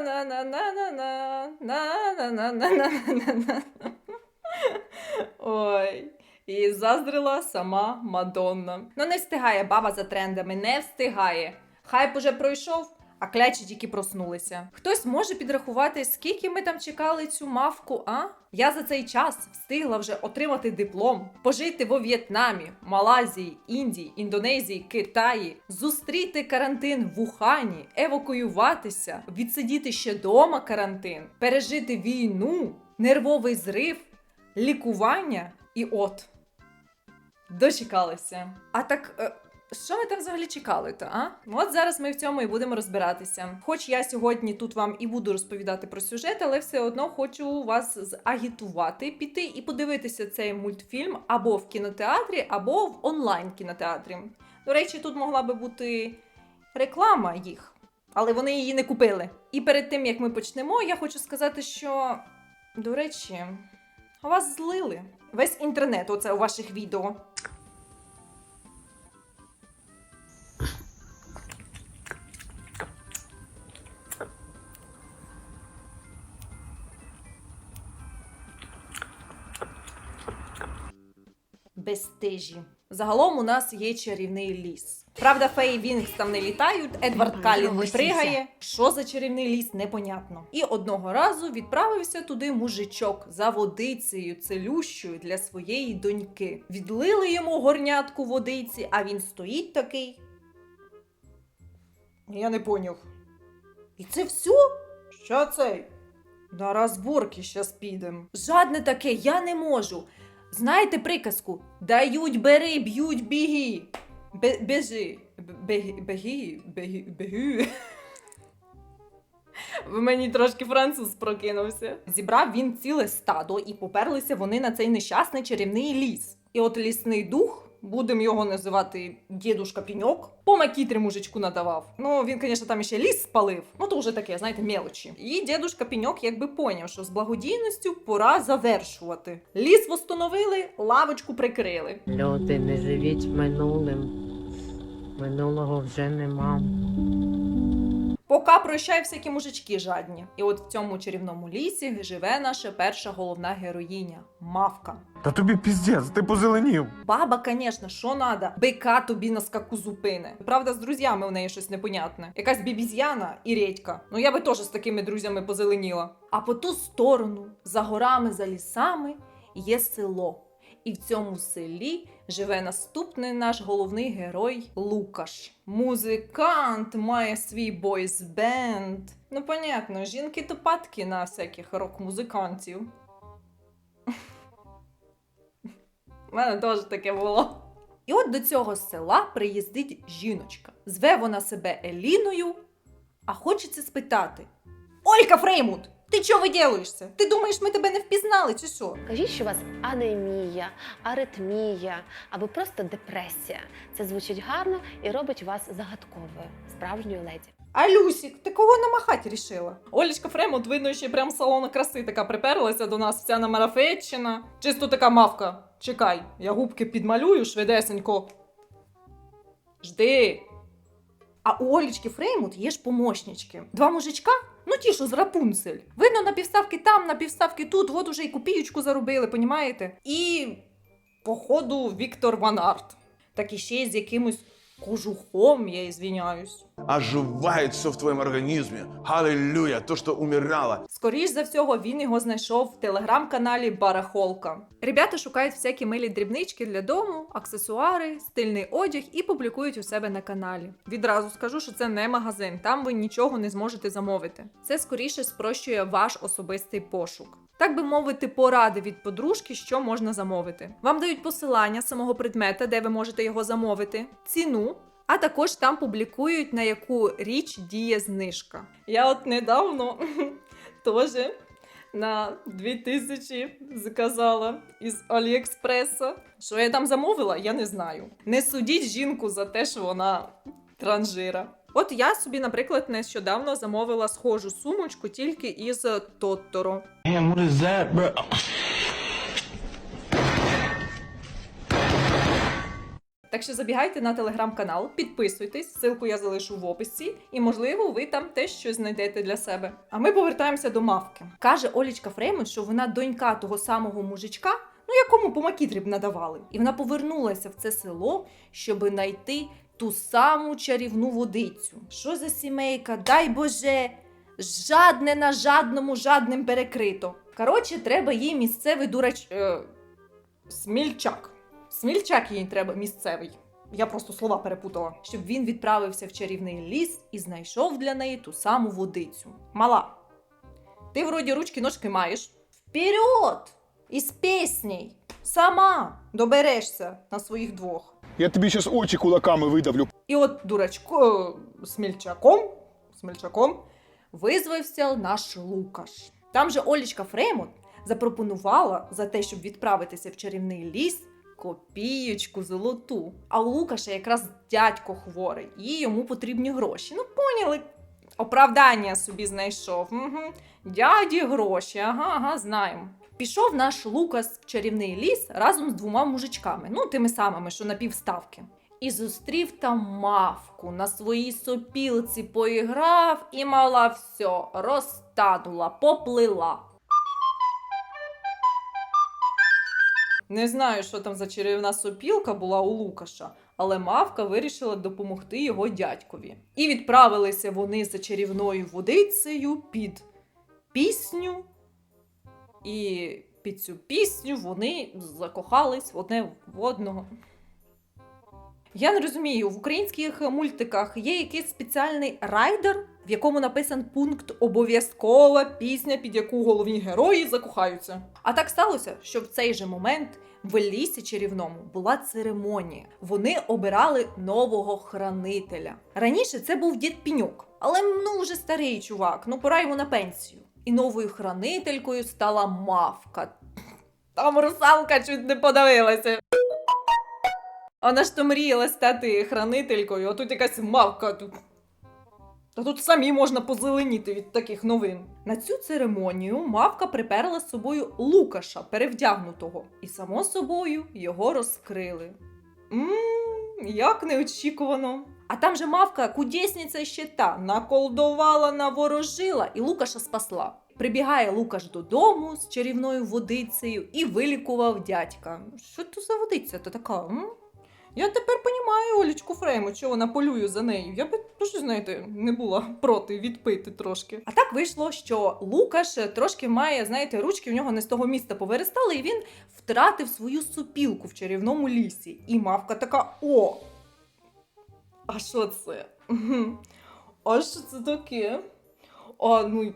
На-на-на-на-на-на-на-на-на-на-на-на-на. Ой. І заздрила сама Мадонна. Ну не встигає баба за трендами, не встигає. Хайп уже пройшов, а клячі тільки проснулися. Хтось може підрахувати, скільки ми там чекали цю мавку, а? Я за цей час встигла вже отримати диплом, пожити во В'єтнамі, Малайзії, Індії, Індонезії, Китаї, зустріти карантин в Ухані, евакуюватися, відсидіти ще дома карантин, пережити війну, нервовий зрив, лікування і от. Дочекалися. А так. Що ми там взагалі чекали то, а? От зараз ми в цьому і будемо розбиратися. Хоч я сьогодні тут вам і буду розповідати про сюжет, але все одно хочу вас загітувати, піти і подивитися цей мультфільм або в кінотеатрі, або в онлайн кінотеатрі. До речі, тут могла би бути реклама їх, але вони її не купили. І перед тим як ми почнемо, я хочу сказати, що до речі, вас злили. Весь інтернет, оце у ваших відео. Безстежі. Загалом у нас є чарівний ліс. Правда, феї Вінкс там не літають, Едвард Калін не пригає. Що за чарівний ліс, непонятно. І одного разу відправився туди мужичок за водицею целющою для своєї доньки. Відлили йому горнятку водиці, а він стоїть такий. Я не поняв. І це все? Що це? На розборки щас підем. Жадне таке, я не можу. Знаєте приказку? Дають, бери, б'ють, біги. Беги, беги, беги, беги. В мені трошки француз прокинувся. Зібрав він ціле стадо і поперлися вони на цей нещасний чарівний ліс. І от лісний дух, будемо його називати дідушка Піньок, по макітрі мужичку надавав. Ну, він, звісно, там ще ліс спалив. Ну, то вже таке, знаєте, мелочі. І дідушка Піньок якби поняв, що з благодійністю пора завершувати. Ліс восстановили, лавочку прикрили. Люди, не живіть минулим. Минулого вже нема. Пока прощай всякі мужички жадні. І от в цьому чарівному лісі живе наша перша головна героїня мавка. Та тобі піздець, ти позеленів. Баба, конечно, що надо? Бика тобі на скаку зупине. Правда, з друзями в неї щось непонятне. Якась бібіз'яна і редька. Ну я би теж з такими друзями позеленіла. А по ту сторону, за горами, за лісами, є село. І в цьому селі живе наступний наш головний герой Лукаш. Музикант має свій бойсбенд. Ну, понятно, жінки то падки на всяких рок-музикантів. У мене теж таке було. І от до цього села приїздить жіночка. Зве вона себе Еліною, а хочеться спитати: Олька Фреймут, ти чого виділуєшся? Ти думаєш, ми тебе не впізнали, чи що? Кажіть, що у вас анемія, аритмія або просто депресія. Це звучить гарно і робить вас загадковою, справжньою леді. А Люсік, ти кого намахати рішила? Олечка Фремут, видно, ще прям з салону краси така приперлася до нас, вся намарафетчина. Чисто така мавка. Чекай, я губки підмалюю швидесенько. Жди. А у Олечки Фреймут є ж помощнички. Два мужичка, ну ті, що з Рапунцель. Видно, на півставки там, на півставки тут, от уже й копіючку заробили, понімаєте? І, походу, Віктор Ван Арт. Так і ще з якимось кожухом, я ізвиняюсь. оживает все в твоем организме. Аллилуйя, то, что умирало. Скоріш за всього, він його знайшов в телеграм-каналі Барахолка. Ребята шукають всякі милі дрібнички для дому, аксесуари, стильний одяг і публікують у себе на каналі. Відразу скажу, що це не магазин, там ви нічого не зможете замовити. Це скоріше спрощує ваш особистий пошук. Так би мовити, поради від подружки, що можна замовити. Вам дають посилання самого предмета, де ви можете його замовити, ціну, а також там публікують, на яку річ діє знижка. Я от недавно теж на 2000 заказала із Аліекспреса. Що я там замовила, я не знаю. Не судіть жінку за те, що вона транжира. От я собі, наприклад, нещодавно замовила схожу сумочку тільки із Тотторо. Так що забігайте на телеграм-канал, підписуйтесь, ссылку я залишу в описі, і можливо, ви там теж щось знайдете для себе. А ми повертаємося до мавки. Каже Олічка Фреймут, що вона донька того самого мужичка, ну якому по макітрі б надавали. І вона повернулася в це село, щоб знайти ту саму чарівну водицю. Що за сімейка? Дай Боже! Жадне на жадному жадним перекрито. Коротше, треба їй місцевий дурач. Е, смільчак. Смільчак їй треба місцевий. Я просто слова перепутала, щоб він відправився в чарівний ліс і знайшов для неї ту саму водицю. Мала, ти вроді ручки ножки маєш. Вперед! Із пісней! Сама доберешся на своїх двох. Я тобі зараз очі кулаками видавлю. І от дурачко смільчаком, смільчаком визвався наш Лукаш. Там же Олічка Фреймут запропонувала за те, щоб відправитися в чарівний ліс. Копієчку золоту. А у Лукаша якраз дядько хворий, і йому потрібні гроші. Ну, поняли? Оправдання собі знайшов. Угу. Дяді гроші, ага, ага, знаємо. Пішов наш Лукас в чарівний ліс разом з двома мужичками, ну тими самими, що на півставки. І зустрів там мавку, на своїй сопілці поіграв і мала все, розтанула, поплила. Не знаю, що там за чарівна сопілка була у Лукаша, але мавка вирішила допомогти його дядькові. І відправилися вони за чарівною водицею під пісню. І під цю пісню вони закохались одне в одного. Я не розумію, в українських мультиках є якийсь спеціальний райдер, в якому написан пункт обов'язкова пісня, під яку головні герої закохаються. А так сталося, що в цей же момент в лісі чарівному була церемонія. Вони обирали нового хранителя. Раніше це був дід Піньок, але ну вже старий чувак, ну пора йому на пенсію. І новою хранителькою стала мавка. Там русалка чуть не подавилася. Вона ж то мріяла стати хранителькою, а тут якась мавка тут. Та тут самі можна позеленіти від таких новин. На цю церемонію мавка приперла з собою Лукаша, перевдягнутого, і само собою його розкрили. Ммм, як неочікувано. А там же мавка, кудесниця ще та, наколдувала, наворожила і Лукаша спасла. Прибігає Лукаш додому з чарівною водицею і вилікував дядька. Що то за водиця то така? М? Я тепер понімаю Олічку Фрейму, що вона полює за нею. Я би дуже, знаєте, не була проти відпити трошки. А так вийшло, що Лукаш трошки має, знаєте, ручки в нього не з того міста повиростали, і він втратив свою супілку в чарівному лісі. І мавка така: о! А що це? А що це таке? А ну.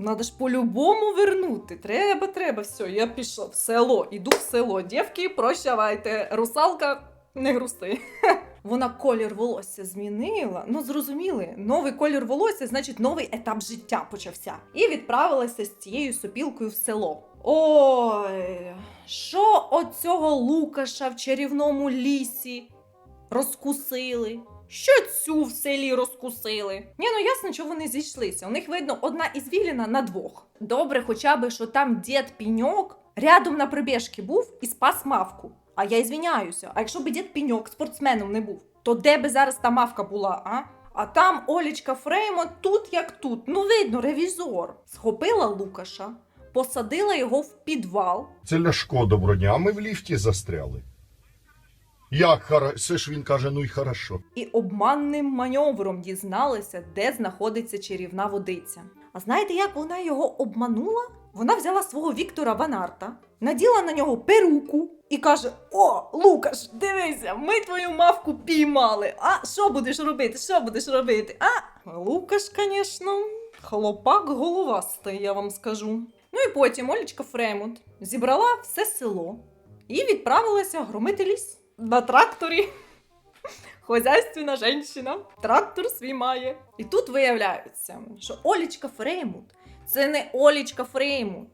Надо ж по-любому вернути. Треба, треба. Все, я пішла в село. Іду в село. Дівки, прощавайте. Русалка, не грусти. Вона колір волосся змінила. Ну, зрозуміли, новий колір волосся, значить, новий етап життя почався. І відправилася з цією сопілкою в село. Ой, що оцього Лукаша в чарівному лісі розкусили? Що цю в селі розкусили? Ні, ну ясно, що вони зійшлися. У них видно одна ізвіліна на двох. Добре, хоча би, що там дід Піньок рядом на прибіжки був і спас мавку. А я ізвіняюся. А якщо б дід Піньок спортсменом не був, то де би зараз та мавка була, а? А там Олічка Фреймо тут як тут. Ну видно, ревізор. Схопила Лукаша, посадила його в підвал. Це Ляшко доброднями в ліфті застряли. Як. Все ж він каже, ну й хорошо. і обманним маневром дізналася, де знаходиться чарівна водиця. А знаєте, як вона його обманула? Вона взяла свого Віктора Ванарта, наділа на нього перуку і каже: О, Лукаш, дивися, ми твою мавку піймали. А що будеш робити? Що будеш робити? А Лукаш, звісно, хлопак головастий, я вам скажу. Ну і потім Олічка Фремут зібрала все село і відправилася громити ліс на тракторі. Хозяйственна жінка, трактор свій має. І тут виявляється, що Олічка Фреймут це не Олічка Фреймут.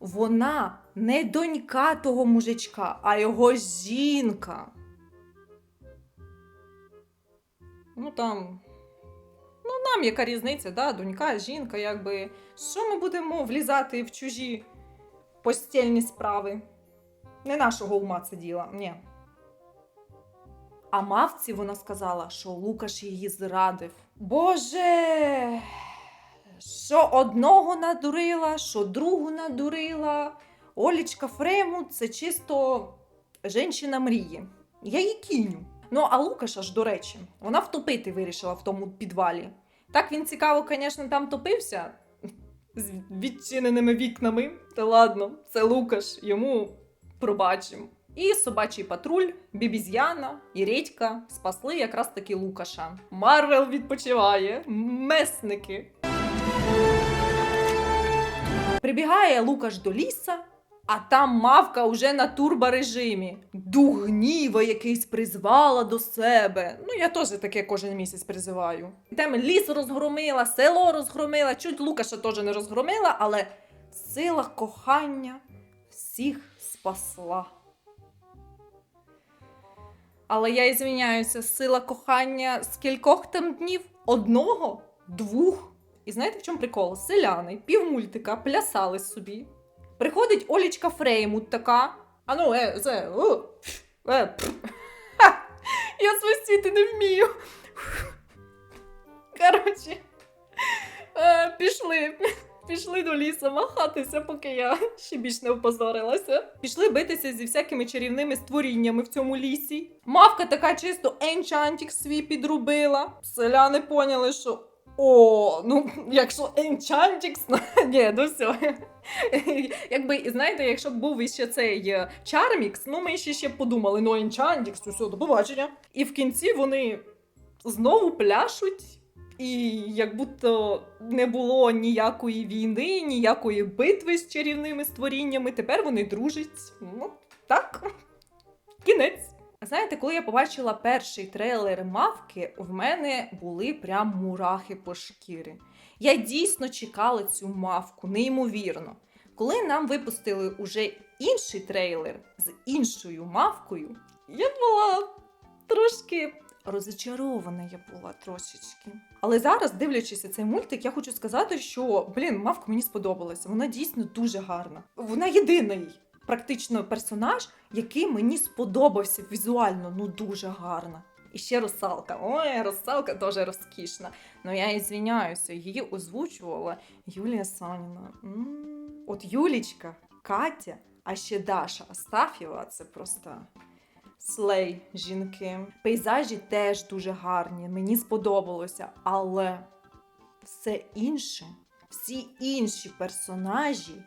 Вона не донька того мужичка, а його жінка. Ну там. Ну, нам яка різниця, да? донька, жінка, якби. Що ми будемо влізати в чужі постільні справи? Не нашого ума це діло, ні. А мавці вона сказала, що Лукаш її зрадив. Боже, що одного надурила, що другу надурила. Олічка Фрейму це чисто жінчина мрії. Я її кіню. Ну, а Лукаша ж, до речі, вона втопити вирішила в тому підвалі. Так він цікаво, звісно, там топився з відчиненими вікнами. Та ладно, це Лукаш, йому пробачимо. І собачий патруль, бібіз'яна і Редька спасли якраз таки Лукаша. Марвел відпочиває, месники. Прибігає Лукаш до ліса, а там мавка уже на турборежимі. Дух гніва якийсь призвала до себе. Ну, я теж таке кожен місяць призиваю. Там ліс розгромила, село розгромила, чуть Лукаша теж не розгромила, але сила кохання всіх спасла. Але я і звиняюся, сила кохання з кількох там днів? Одного? Двох? І знаєте, в чому прикол? Селяни, півмультика, плясали собі. Приходить Олічка Фреймут така. А ну, е, це, о, е, пф. Ха, я свистіти не вмію. Коротше, е, пішли. Пішли до лісу махатися, поки я ще більш не опозорилася. Пішли битися зі всякими чарівними створіннями в цьому лісі. Мавка така чисто енчантік свій підрубила. Селяни поняли, що о, ну якщо енчантікс, ні, ну все. Якби, знаєте, якщо б був іще цей е, Чармікс, ну ми ще ще подумали, ну енчантікс, все, до побачення. І в кінці вони знову пляшуть. І як будто не було ніякої війни, ніякої битви з чарівними створіннями. Тепер вони дружать. Ну, так. Кінець. Знаєте, коли я побачила перший трейлер мавки, в мене були прям мурахи по шкірі. Я дійсно чекала цю мавку, неймовірно. Коли нам випустили уже інший трейлер з іншою мавкою, я була трошки розочарована я була трошечки. Але зараз, дивлячись цей мультик, я хочу сказати, що блін, мавка мені сподобалася. Вона дійсно дуже гарна. Вона єдиний практично персонаж, який мені сподобався візуально, ну дуже гарна. І ще русалка. Ой, русалка теж розкішна. Ну я і звіняюся, її озвучувала Юлія Саніна. От Юлічка, Катя, а ще Даша Астафєва це просто слей жінки. Пейзажі теж дуже гарні, мені сподобалося, але все інше, всі інші персонажі.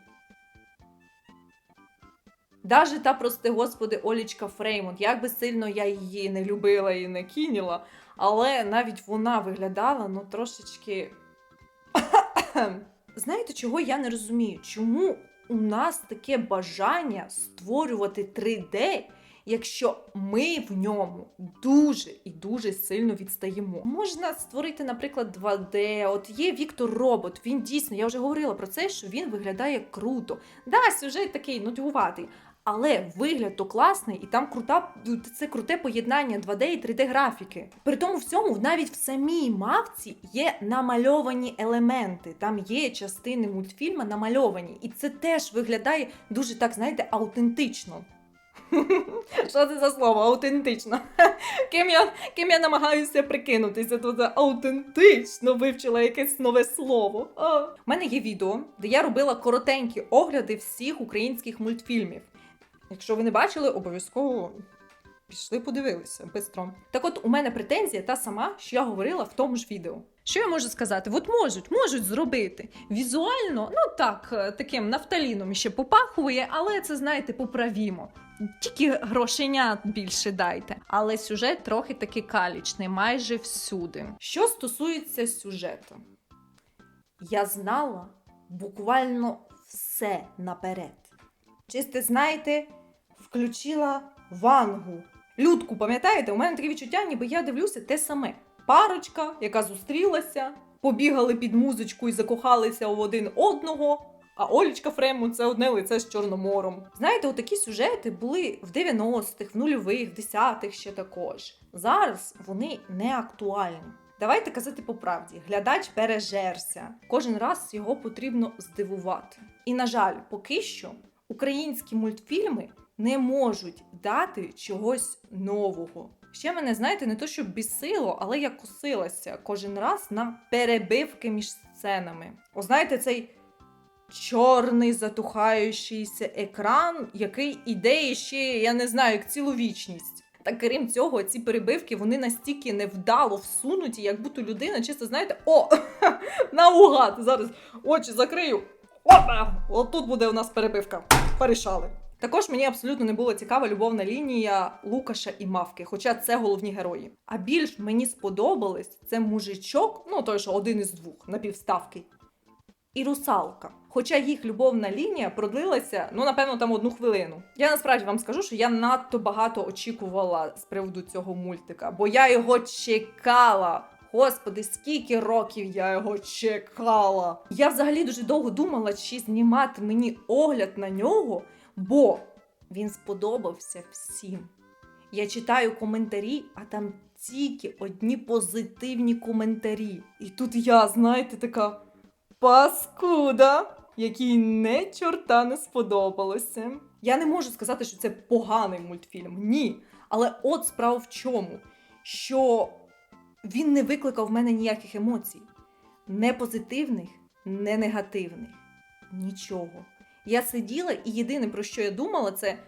Даже та, прости господи, Олічка Фреймонт, як би сильно я її не любила і не кініла, але навіть вона виглядала ну трошечки. Знаєте, чого я не розумію? Чому у нас таке бажання створювати 3D, якщо ми в ньому дуже і дуже сильно відстаємо. Можна створити, наприклад, 2D. От є Віктор Робот. Він дійсно, я вже говорила про це, що він виглядає круто. Да, сюжет такий нудьгуватий. Але вигляд то класний, і там крута це круте поєднання 2D і 3D графіки. При тому всьому навіть в самій мавці є намальовані елементи. Там є частини мультфільму намальовані, і це теж виглядає дуже так, знаєте, аутентично. Що це за слово? Аутентично. Ким я, ким я намагаюся прикинутися, то це аутентично вивчила якесь нове слово. А. У мене є відео, де я робила коротенькі огляди всіх українських мультфільмів. Якщо ви не бачили, обов'язково пішли подивилися бистро. Так от у мене претензія та сама, що я говорила в тому ж відео. Що я можу сказати? От можуть, можуть зробити. Візуально, ну так, е, таким нафталіном ще попахує, але це, знаєте, поправімо. Тільки грошенят більше дайте. Але сюжет трохи таки калічний, майже всюди. Що стосується сюжету, я знала буквально все наперед. Чисте, знаєте, включила вангу. Людку, пам'ятаєте, у мене таке відчуття, ніби я дивлюся те саме. Парочка, яка зустрілася, побігали під музичку і закохалися в один одного. А Олічка Фрему це одне лице з Чорномором. Знаєте, отакі сюжети були в 90-х, в нульових, в 10-х ще також. Зараз вони не актуальні. Давайте казати по правді, глядач пережерся. Кожен раз його потрібно здивувати. І, на жаль, поки що українські мультфільми не можуть дати чогось нового, Ще мене, знаєте, не то, що бісило, але я косилася кожен раз на перебивки між сценами. О, знаєте, цей чорний затухаючийся екран, який іде ще, я не знаю, як цілу вічність. Та крім цього, ці перебивки вони настільки невдало всунуті, як будто людина чисто, знаєте, о, наугад, зараз очі закрию. Опа! Отут буде у нас перебивка. Порішали. Також мені абсолютно не була цікава любовна лінія Лукаша і Мавки, хоча це головні герої. А більш мені сподобались це мужичок, ну той, що один із двох, напівставки, і русалка. Хоча їх любовна лінія продлилася, ну напевно, там одну хвилину. Я насправді вам скажу, що я надто багато очікувала з приводу цього мультика, бо я його чекала. Господи, скільки років я його чекала. Я взагалі дуже довго думала, чи знімати мені огляд на нього, бо він сподобався всім. Я читаю коментарі, а там тільки одні позитивні коментарі. І тут я, знаєте, така паскуда, якій не чорта не сподобалося. Я не можу сказати, що це поганий мультфільм. Ні. Але от справа в чому, що він не викликав в мене ніяких емоцій. Не позитивних, не негативних. Нічого. Я сиділа, і єдине, про що я думала, це.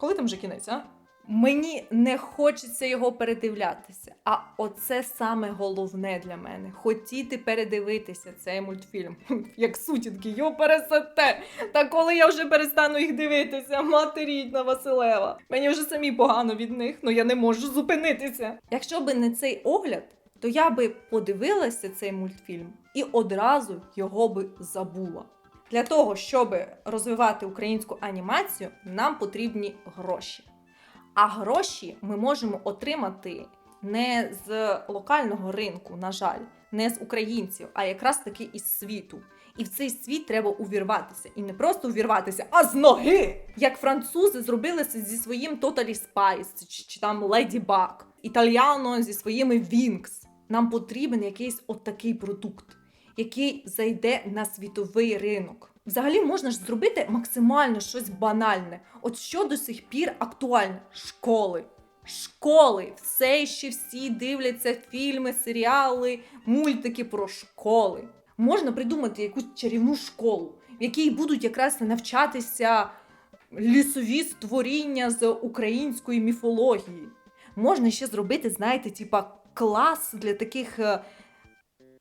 Коли там вже кінець, а? Мені не хочеться його передивлятися. А оце саме головне для мене хотіти передивитися цей мультфільм. Як сутінки, його пересете. Та коли я вже перестану їх дивитися, мати рідна Василева. Мені вже самі погано від них, ну я не можу зупинитися. Якщо би не цей огляд, то я би подивилася цей мультфільм і одразу його би забула. Для того, щоб розвивати українську анімацію, нам потрібні гроші. А гроші ми можемо отримати не з локального ринку, на жаль, не з українців, а якраз таки із світу. І в цей світ треба увірватися. І не просто увірватися, а з ноги! Як французи зробили зі своїм Totally Spice, чи, там Lady Bug, італіано зі своїми Wings. Нам потрібен якийсь отакий продукт, який зайде на світовий ринок. Взагалі можна ж зробити максимально щось банальне. От що до сих пір актуальне? Школи. Школи. Все ще всі дивляться фільми, серіали, мультики про школи. Можна придумати якусь чарівну школу, в якій будуть якраз навчатися лісові створіння з української міфології. Можна ще зробити, знаєте, типа клас для таких е,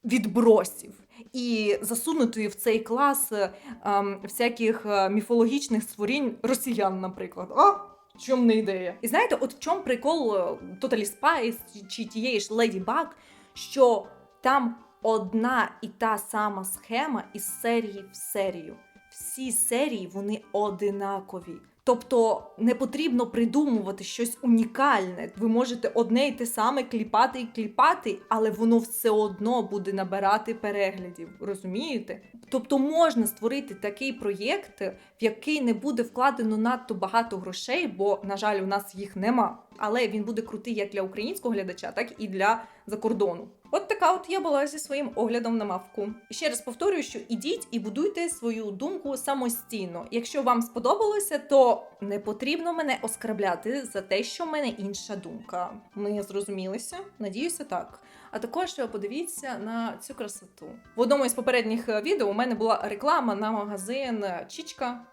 відбросів. І засунути в цей клас е, ем, всяких е, міфологічних створінь росіян, наприклад. А? Чому не ідея? І знаєте, от в чому прикол е, Totally Spice чи- тієї ж Lady Bug, що там одна і та сама схема із серії в серію. Всі серії вони одинакові. Тобто не потрібно придумувати щось унікальне. Ви можете одне і те саме кліпати і кліпати, але воно все одно буде набирати переглядів. Розумієте? Тобто можна створити такий проєкт, в який не буде вкладено надто багато грошей, бо, на жаль, у нас їх нема. Але він буде крутий як для українського глядача, так і для закордону. От така от я була зі своїм оглядом на мавку. Ще раз повторюю, що ідіть і будуйте свою думку самостійно. Якщо вам сподобалося, то не потрібно мене оскарбляти за те, що в мене інша думка. Ми зрозумілися? Надіюся, так. А також подивіться на цю красоту. В одному із попередніх е, відео у мене була реклама на магазин Чічка.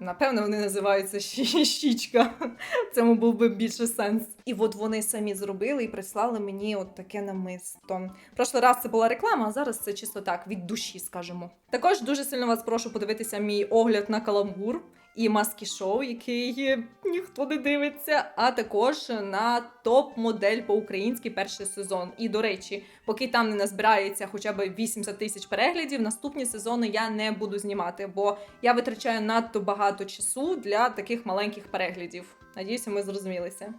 Напевно, вони називаються Щічка. В цьому був би більше сенс. І от вони самі зробили і прислали мені от таке намисто. Прошлий раз це була реклама, а зараз це чисто так, від душі, скажімо. Також дуже сильно вас прошу подивитися мій огляд на каламбур і маски шоу, який ніхто не дивиться, а також на топ-модель по-українськи перший сезон. І до речі, поки там не назбирається хоча б 80 тисяч переглядів, наступні сезони я не буду знімати, бо я витрачаю надто багато часу для таких маленьких переглядів. Надіюся, ми зрозумілися.